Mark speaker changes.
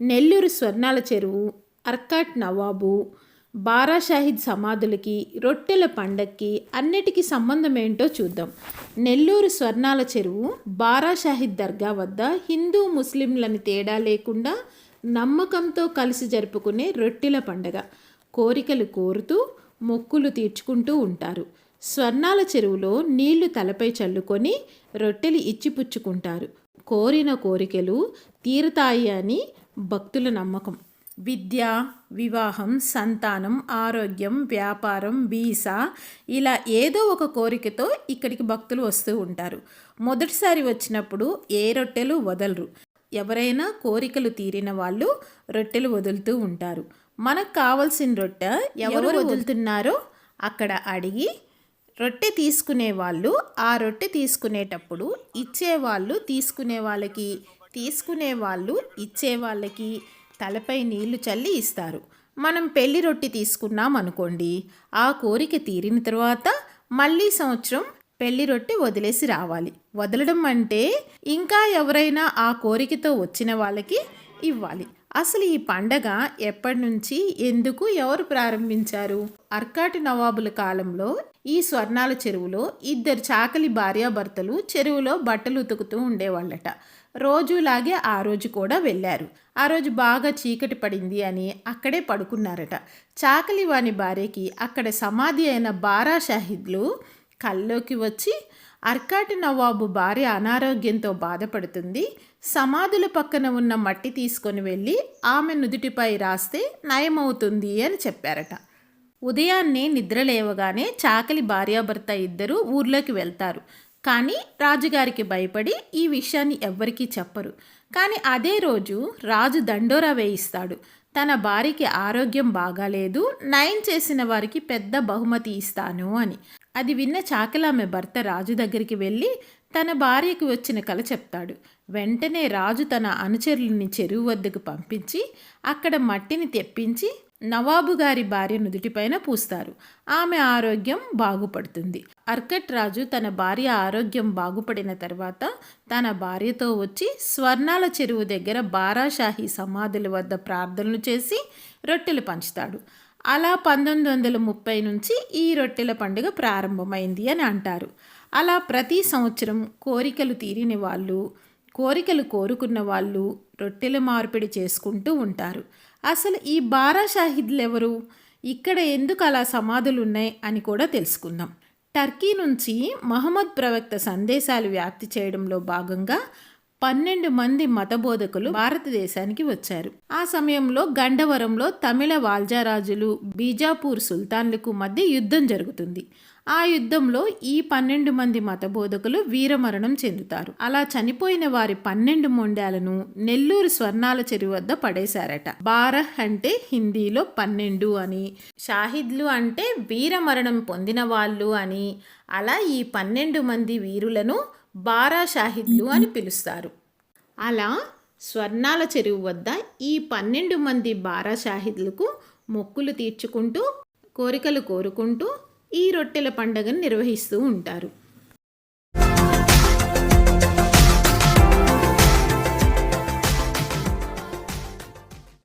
Speaker 1: నెల్లూరు స్వర్ణాల చెరువు అర్కాట్ నవాబు బారా షాహిద్ సమాధులకి రొట్టెల పండక్కి అన్నిటికీ సంబంధం ఏంటో చూద్దాం. నెల్లూరు స్వర్ణాల చెరువు బారా షాహిద్ దర్గా వద్ద హిందూ ముస్లింలని తేడా లేకుండా నమ్మకంతో కలిసి జరుపుకునే రొట్టెల పండగ. కోరికలు కోరుతూ మొక్కులు తీర్చుకుంటూ ఉంటారు. స్వర్ణాల చెరువులో నీళ్ళు తలపై చల్లుకొని రొట్టెలు ఇచ్చిపుచ్చుకుంటారు. కోరిన కోరికలు తీరుతాయి అని భక్తుల నమ్మకం. విద్య వివాహం సంతానం ఆరోగ్యం వ్యాపారం వీసా ఇలా ఏదో ఒక కోరికతో ఇక్కడికి భక్తులు వస్తూ ఉంటారు. మొదటిసారి వచ్చినప్పుడు ఏ రొట్టెలు వదలరు. ఎవరైనా కోరికలు తీరిన వాళ్ళు రొట్టెలు వదులుతూ ఉంటారు. మనకు కావలసిన రొట్టె ఎవరు వదులుతున్నారో అక్కడ అడిగి రొట్టె తీసుకునే వాళ్ళు ఆ రొట్టె తీసుకునేటప్పుడు ఇచ్చేవాళ్ళు తీసుకునే వాళ్ళకి తీసుకునే వాళ్ళు ఇచ్చే వాళ్ళకి తలపై నీళ్ళు చల్లి ఇస్తారు. మనం పెళ్ళి రొట్టి తీసుకున్నాం అనుకోండి ఆ కోరిక తీరిన తర్వాత మళ్ళీ సంవత్సరం పెళ్ళి రొట్టె వదిలేసి రావాలి. వదలడం అంటే ఇంకా ఎవరైనా ఆ కోరికతో వచ్చిన వాళ్ళకి ఇవ్వాలి. అసలు ఈ పండగ ఎప్పటి నుంచి ఎందుకు ఎవరు ప్రారంభించారు? అర్కాటి నవాబుల కాలంలో ఈ స్వర్ణాల చెరువులో ఇద్దరు చాకలి భార్యాభర్తలు చెరువులో బట్టలు ఉతుకుతూ ఉండేవాళ్ళట. రోజులాగే ఆ రోజు కూడా వెళ్ళారు. ఆ రోజు బాగా చీకటి పడింది అని అక్కడే పడుకున్నారట. చాకలి వాని భార్యకి అక్కడ సమాధి అయిన బారా షాహిద్లు కల్లోకి వచ్చి అర్కాటి నవాబు భార్య అనారోగ్యంతో బాధపడుతుంది. సమాధుల పక్కన ఉన్న మట్టి తీసుకొని వెళ్ళి ఆమె నుదుటిపై రాస్తే నయమవుతుంది అని చెప్పారట. ఉదయాన్నే నిద్ర లేవగానే చాకలి భార్యాభర్త ఇద్దరు ఊర్లోకి వెళ్తారు. కానీ రాజుగారికి భయపడి ఈ విషయాన్ని ఎవ్వరికీ చెప్పరు. కానీ అదే రోజు రాజు దండోరా వేయిస్తాడు. తన భార్యకి ఆరోగ్యం బాగాలేదు. నయం చేసిన వారికి పెద్ద బహుమతి ఇస్తాను అని. అది విన్న చాకలామె భర్త రాజు దగ్గరికి వెళ్ళి తన భార్యకు వచ్చిన కల చెప్తాడు. వెంటనే రాజు తన అనుచరులని చెరువు వద్దకు పంపించి అక్కడ మట్టిని తెప్పించి నవాబు గారి భార్య నుదుటిపైన పూస్తారు. ఆమె ఆరోగ్యం బాగుపడుతుంది. అర్కట్ రాజు తన భార్య ఆరోగ్యం బాగుపడిన తర్వాత తన భార్యతో వచ్చి స్వర్ణాల చెరువు దగ్గర బారాషాహి సమాధుల వద్ద ప్రార్థనలు చేసి రొట్టెలు పంచుతాడు. అలా పంతొమ్మిది వందల ముప్పై నుంచి ఈ రొట్టెల పండుగ ప్రారంభమైంది అని అంటారు. అలా ప్రతి సంవత్సరం కోరికలు తీరిన వాళ్ళు కోరికలు కోరుకున్న వాళ్ళు రొట్టెల మార్పిడి చేసుకుంటూ ఉంటారు. అసలు ఈ బారా షాహిద్లు ఎవరు ఇక్కడ ఎందుకు అలా సమాధులు ఉన్నాయి అని కూడా తెలుసుకుందాం. టర్కీ నుంచి మహమ్మద్ ప్రవక్త సందేశాలు వ్యాప్తి చేయడంలో భాగంగా పన్నెండు మంది మతబోధకులు భారతదేశానికి వచ్చారు. ఆ సమయంలో గండవరంలో తమిళ వాల్జారాజులు బీజాపూర్ సుల్తాన్లకు మధ్య యుద్ధం జరుగుతుంది. ఆ యుద్ధంలో ఈ పన్నెండు మంది మతబోధకులు వీరమరణం చెందుతారు. అలా చనిపోయిన వారి పన్నెండు మొండాలను నెల్లూరు స్వర్ణాల చెరువు వద్ద పడేశారట. బారహ్ అంటే హిందీలో పన్నెండు అని షాహిద్లు అంటే వీరమరణం పొందిన వాళ్ళు అని అలా ఈ పన్నెండు మంది వీరులను బారా షాహిద్లు అని పిలుస్తారు. అలా స్వర్ణాల చెరువు వద్ద ఈ పన్నెండు మంది బారా షాహిద్లకు మొక్కులు తీర్చుకుంటూ కోరికలు కోరుకుంటూ ఈ రొట్టెల పండుగను నిర్వహిస్తూ ఉంటారు.